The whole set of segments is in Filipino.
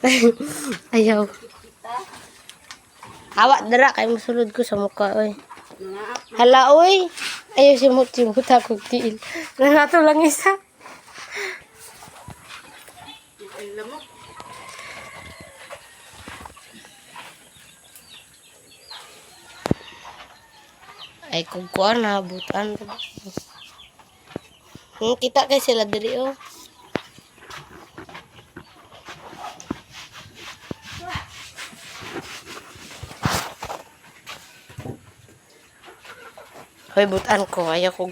Ayaw. Kita. Awak dara kay musulod ko sa mukha oy. Mga Hala oy. Ayaw si mo timot ako tiil. Nanato lang isa. Ay kung kuan na butan. Hmm, kita kay sila diri oh. Hoy, butan ko. Ayaw kong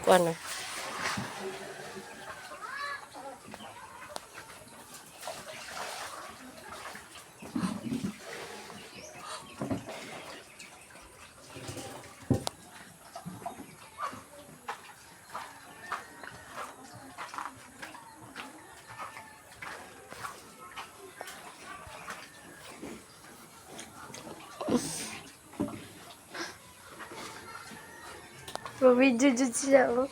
我被舅舅气到了